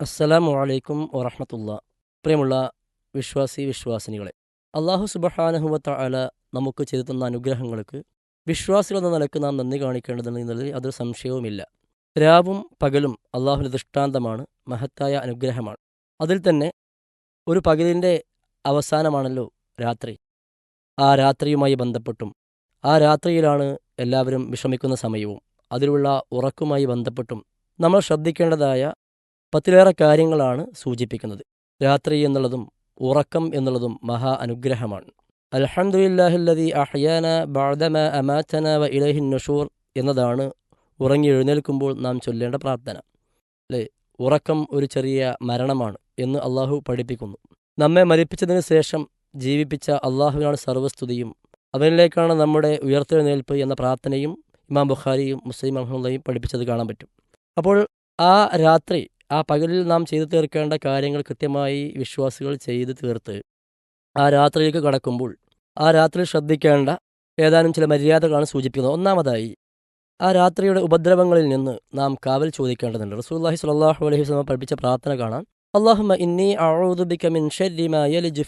അസ്സലാമു അലൈക്കും വറഹമത്തുള്ള. പ്രിയമുള്ള വിശ്വാസി വിശ്വാസിനികളെ അള്ളാഹു സുബഹാനഹുമത്ത അല നമുക്ക് ചെയ്തു തന്ന അനുഗ്രഹങ്ങൾക്ക് വിശ്വാസികളെന്ന നിലയ്ക്ക് നാം നന്ദി കാണിക്കേണ്ടതുണ്ട് എന്നതിൽ അതൊരു സംശയവുമില്ല. രാവും പകലും അള്ളാഹുവിന്റെ ദൃഷ്ടാന്തമാണ് മഹത്തായ അനുഗ്രഹമാണ്. അതിൽ തന്നെ ഒരു പകലിന്റെ അവസാനമാണല്ലോ രാത്രി. ആ രാത്രിയുമായി ബന്ധപ്പെട്ടും ആ രാത്രിയിലാണ് എല്ലാവരും വിഷമിക്കുന്ന സമയവും അതിലുള്ള ഉറക്കുമായി ബന്ധപ്പെട്ടും നമ്മൾ ശ്രദ്ധിക്കേണ്ടതായ പത്തിലേറെ കാര്യങ്ങളാണ് സൂചിപ്പിക്കുന്നത്. രാത്രി എന്നുള്ളതും ഉറക്കം എന്നുള്ളതും മഹാ അനുഗ്രഹമാണ്. അൽഹംദുലില്ലാഹില്ലതി അഹ്യാന ബാദമ അമാച്ചന വ ഇലഹിൻ നഷൂർ എന്നതാണ് ഉറങ്ങി എഴുന്നേൽക്കുമ്പോൾ നാം ചൊല്ലേണ്ട പ്രാർത്ഥന. അല്ലേ? ഉറക്കം ഒരു ചെറിയ മരണമാണ് എന്ന് അള്ളാഹു പഠിപ്പിക്കുന്നു. നമ്മെ മരിപ്പിച്ചതിന് ശേഷം ജീവിപ്പിച്ച അള്ളാഹുവിനാണ് സർവസ്തുതിയും. അവനിലേക്കാണ് നമ്മുടെ ഉയർത്തെഴുന്നേൽപ്പ് എന്ന പ്രാർത്ഥനയും ഇമാം ബുഖാരിയും മുസ്ലിം അഹമ്മദയും പഠിപ്പിച്ചത് കാണാൻ പറ്റും. അപ്പോൾ ആ രാത്രി ആ പകലിൽ നാം ചെയ്തു തീർക്കേണ്ട കാര്യങ്ങൾ കൃത്യമായി വിശ്വാസികൾ ചെയ്തു തീർത്ത് ആ രാത്രിയിലേക്ക് കടക്കുമ്പോൾ ആ രാത്രി ശ്രദ്ധിക്കേണ്ട ഏതാനും ചില മര്യാദകളാണ് സൂചിപ്പിക്കുന്നത്. ഒന്നാമതായി ആ രാത്രിയുടെ ഉപദ്രവങ്ങളിൽ നിന്ന് നാം കാവൽ ചോദിക്കേണ്ടതുണ്ട്. റസൂല്ലാഹി സ്വല്ലല്ലാഹു അലൈഹി വസ്ലമ പഠിപ്പിച്ച പ്രാർത്ഥന കാണാം. അള്ളാഹുമ ഇന്നി അഴുദുബിക്ക മിൻ ഷർരി യലിജു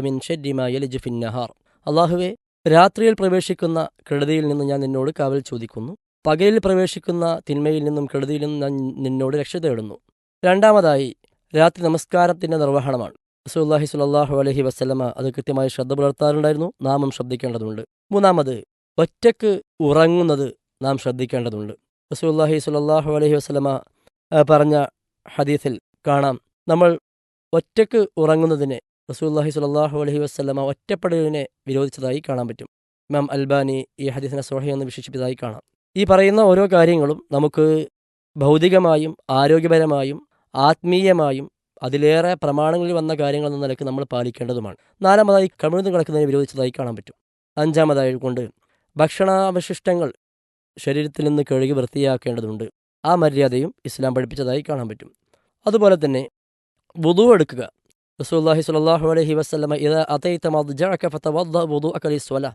മിൻ യലിജു ഫിന്നഹാർ നഹാർ. അള്ളാഹുവെ രാത്രിയിൽ പ്രവേശിക്കുന്ന കെടുതിയിൽ നിന്ന് ഞാൻ നിന്നോട് കാവൽ ചോദിക്കുന്നു. പകലിൽ പ്രവേശിക്കുന്ന തിന്മയിൽ നിന്നും കെടുതിയിൽ നിന്നും ഞാൻ നിന്നോട് രക്ഷ തേടുന്നു. രണ്ടാമതായി രാത്രി നമസ്കാരത്തിന്റെ നിർവഹണമാണ്. റസൂല്ലാഹി സ്വല്ലല്ലാഹു അലഹി വസ്ലമ അത് കൃത്യമായി ശ്രദ്ധ പുലർത്താറുണ്ടായിരുന്നു. നാമും ശ്രദ്ധിക്കേണ്ടതുണ്ട്. മൂന്നാമത് ഒറ്റയ്ക്ക് ഉറങ്ങുന്നത് നാം ശ്രദ്ധിക്കേണ്ടതുണ്ട്. റസൂല്ലാഹി സ്വല്ലല്ലാഹു അലഹി വസ്ലമ പറഞ്ഞ ഹദീസിൽ കാണാം. നമ്മൾ ഒറ്റയ്ക്ക് ഉറങ്ങുന്നതിനെ റസൂല്ലാഹി സ്വല്ലല്ലാഹു അലഹി വസ്ലമ ഒറ്റപ്പെടലിനെ വിരോധിച്ചതായി കാണാൻ പറ്റും. ഇമാം അൽബാനി ഈ ഹദീസിനെ സോഹി എന്ന് വിശേഷിപ്പിച്ചതായി കാണാം. ഈ പറയുന്ന ഓരോ കാര്യങ്ങളും നമുക്ക് ഭൗതികമായും ആരോഗ്യപരമായും ആത്മീയമായും അതിലേറെ പ്രമാണങ്ങളിൽ വന്ന കാര്യങ്ങൾ എന്ന നിലയ്ക്ക് നമ്മൾ പാലിക്കേണ്ടതുമാണ്. നാലാമതായി കമിഴ്ന്ന് കിടക്കുന്നതിനെ വിരോധിച്ചതായി കാണാൻ പറ്റും. അഞ്ചാമതായി കൊണ്ട് ഭക്ഷണാവശിഷ്ടങ്ങൾ ശരീരത്തിൽ നിന്ന് കഴുകി വൃത്തിയാക്കേണ്ടതുണ്ട്. ആ മര്യാദയും ഇസ്ലാം പഠിപ്പിച്ചതായി കാണാൻ പറ്റും. അതുപോലെ തന്നെ വുതു എടുക്കുക. റസൂല്ലാഹി സ്വല്ലല്ലാഹു അലൈഹി വസല്ലമ ഇത് അതൈത്ത മദ്ജഅക ഫതവദ്ദ അക്കലി സ്വല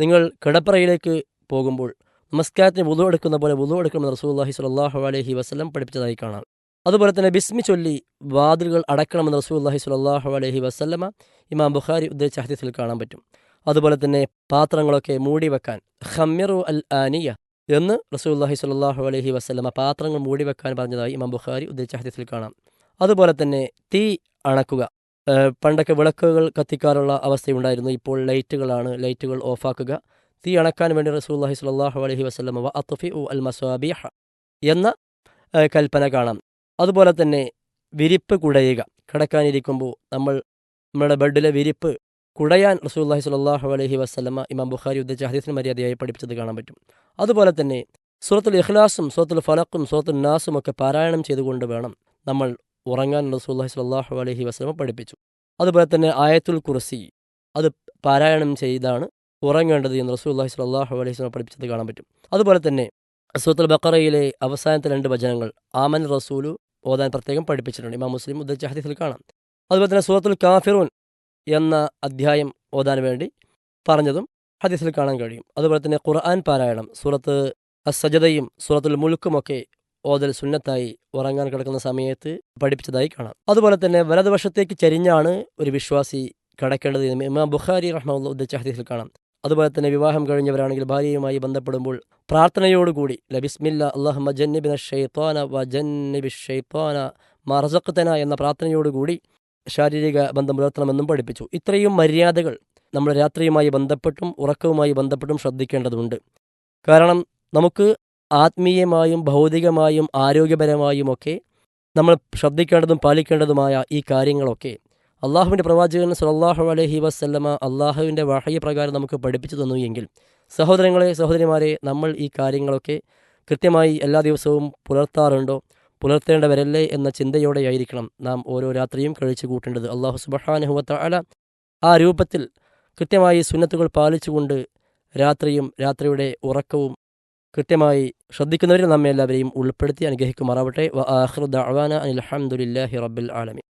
നിങ്ങൾ കിടപ്പറയിലേക്ക് പോകുമ്പോൾ നമസ്കാരത്തിന് വുളു എടുക്കുന്ന പോലെ വുളു എടുക്കണമെന്ന് റസൂല്ലാഹി സ്വല്ലല്ലാഹു അലഹി വസ്ലം പഠിപ്പിച്ചതായി കാണാം. അതുപോലെ തന്നെ ബിസ്മി ചൊല്ലി വാതിലുകൾ അടക്കണമെന്ന് റസൂല്ലാഹി സ്വല്ലല്ലാഹു അലഹി വസ്ലമ ഇമാം ബുഖാരി ഉദ്ദേശിച്ച ഹദീസിൽ കാണാൻ പറ്റും. അതുപോലെ തന്നെ പാത്രങ്ങളൊക്കെ മൂടി വെക്കാൻ ഖമ്മിറു അൽ ആനിയ എന്ന് റസൂല്ലാഹി സ്വല്ലല്ലാഹു അലഹി വസ്ലമ പാത്രങ്ങൾ മൂടി വെക്കാൻ പറഞ്ഞതായി ഇമാം ബുഖാരി ഉദ്ദേശിച്ച ഹദീസിൽ കാണാം. അതുപോലെ തന്നെ തീ അണക്കുക പണ്ടൊക്കെ വിളക്കുകൾ കത്തിക്കാറുള്ള അവസ്ഥയുണ്ടായിരുന്നു. ഇപ്പോൾ ലൈറ്റുകളാണ് ലൈറ്റുകൾ ഓഫാക്കുക. തീ അണക്കാൻ വേണ്ടി റസൂല്ലാഹി സ്വല്ലല്ലാഹു അലഹി വസ്ലം വ അത്ഫി ഉ അൽ മസാബിഹ എന്ന കൽപ്പന കാണാം. അതുപോലെ തന്നെ വിരിപ്പ് കുടയുക. കിടക്കാനിരിക്കുമ്പോൾ നമ്മൾ നമ്മുടെ ബെഡിലെ വിരിപ്പ് കുടയാൻ റസൂല്ലാഹി സ്വല്ലല്ലാഹു അലഹി വസ്ലമ ഇമാം ബുഖാരി ഉദ്ദേശ ഹദീസിന് മര്യാദയായി പഠിപ്പിച്ചത് കാണാൻ പറ്റും. അതുപോലെ തന്നെ സൂറത്തുൽ ഇഖ്ലാസും സൂറത്തുൽ ഫലക്കും സൂറത്തുൽ നാസും ഒക്കെ പാരായണം ചെയ്തുകൊണ്ട് വേണം നമ്മൾ ഉറങ്ങാൻ റസൂല്ലാഹി സ്വല്ലല്ലാഹു അലഹി വസ്ലമ പഠിപ്പിച്ചു. അതുപോലെ തന്നെ ആയത്തുൽ കുർസി അത് പാരായണം ചെയ്താണ് ഉറങ്ങേണ്ടത് എന്ന് റസൂല്ലാഹി സ്വല്ലല്ലാഹു അലൈഹി വസല്ലം പഠിപ്പിച്ചത് കാണാൻ പറ്റും. അതുപോലെ തന്നെ സൂറത്തുൽ ബക്കറയിലെ അവസാനത്തെ രണ്ട് വചനങ്ങൾ ആമൻ റസൂലു ഓതാൻ പ്രത്യേകം പഠിപ്പിച്ചിട്ടുണ്ട്. ഇമാം മുസ്ലിം ഉദ്ദേശിച്ച ഹദീസിൽ കാണാം. അതുപോലെ തന്നെ സൂറത്തുൽ കാഫിറൂൻ എന്ന അധ്യായം ഓതാൻ വേണ്ടി പറഞ്ഞതും ഹദീസിൽ കാണാൻ കഴിയും. അതുപോലെ തന്നെ ഖുർആൻ പാരായണം സൂറത്ത് അസജതയും സൂറത്തുൽ മുൽക്കുമൊക്കെ ഓതൽ സുന്നത്തായി ഉറങ്ങാൻ കിടക്കുന്ന സമയത്ത് പഠിപ്പിച്ചതായി കാണാം. അതുപോലെ തന്നെ വലതുവശത്തേക്ക് ചരിഞ്ഞാണ് ഒരു വിശ്വാസി കിടക്കേണ്ടത് ഇമാം ബുഖാരി റഹ്മുള്ള ഉദ്ദേശിച്ച ഹദീസിൽ കാണാം. അതുപോലെ തന്നെ വിവാഹം കഴിഞ്ഞവരാണെങ്കിൽ ഭാര്യയുമായി ബന്ധപ്പെടുമ്പോൾ പ്രാർത്ഥനയോടുകൂടി ലബിസ്മില്ല അള്ളാഹ് ജന്നിബിന ഷെയ്ത്തോന വ ജന്നിബി ഷെയ്ത്തോന മറസക്തന എന്ന പ്രാർത്ഥനയോടുകൂടി ശാരീരിക ബന്ധം പുലർത്തണമെന്നും പഠിപ്പിച്ചു. ഇത്രയും മര്യാദകൾ നമ്മൾ രാത്രിയുമായി ബന്ധപ്പെട്ടും ഉറക്കവുമായി ബന്ധപ്പെട്ടും ശ്രദ്ധിക്കേണ്ടതുണ്ട്. കാരണം നമുക്ക് ആത്മീയമായും ഭൗതികമായും ആരോഗ്യപരമായും ഒക്കെ നമ്മൾ ശ്രദ്ധിക്കേണ്ടതും പാലിക്കേണ്ടതുമായ ഈ കാര്യങ്ങളൊക്കെ അള്ളാഹുവിന്റെ പ്രവാചകൻ സുലല്ലാഹു അലഹി വസ്ല്ലമ അള്ളാഹുവിന്റെ വഹയ പ്രകാരം നമുക്ക് പഠിപ്പിച്ചു തന്നു എങ്കിൽ സഹോദരങ്ങളെ സഹോദരിമാരെ നമ്മൾ ഈ കാര്യങ്ങളൊക്കെ കൃത്യമായി എല്ലാ ദിവസവും പുലർത്താറുണ്ടോ? പുലർത്തേണ്ടവരല്ലേ എന്ന ചിന്തയോടെ ആയിരിക്കണം നാം ഓരോ രാത്രിയും കഴിച്ചു കൂട്ടേണ്ടത്. അള്ളാഹു സുബഹാനുഹുവത്ത അല ആ രൂപത്തിൽ കൃത്യമായി സുന്നത്തുകൾ പാലിച്ചുകൊണ്ട് രാത്രിയും രാത്രിയുടെ ഉറക്കവും കൃത്യമായി ശ്രദ്ധിക്കുന്നവരിൽ നമ്മെ എല്ലാവരെയും ഉൾപ്പെടുത്തി അനുഗ്രഹിക്കുമാറാവട്ടെ. വ ആഖിറു അവാന അനിൽ ഹംദുലില്ലാഹി റബ്ബിൽ ആലമീൻ.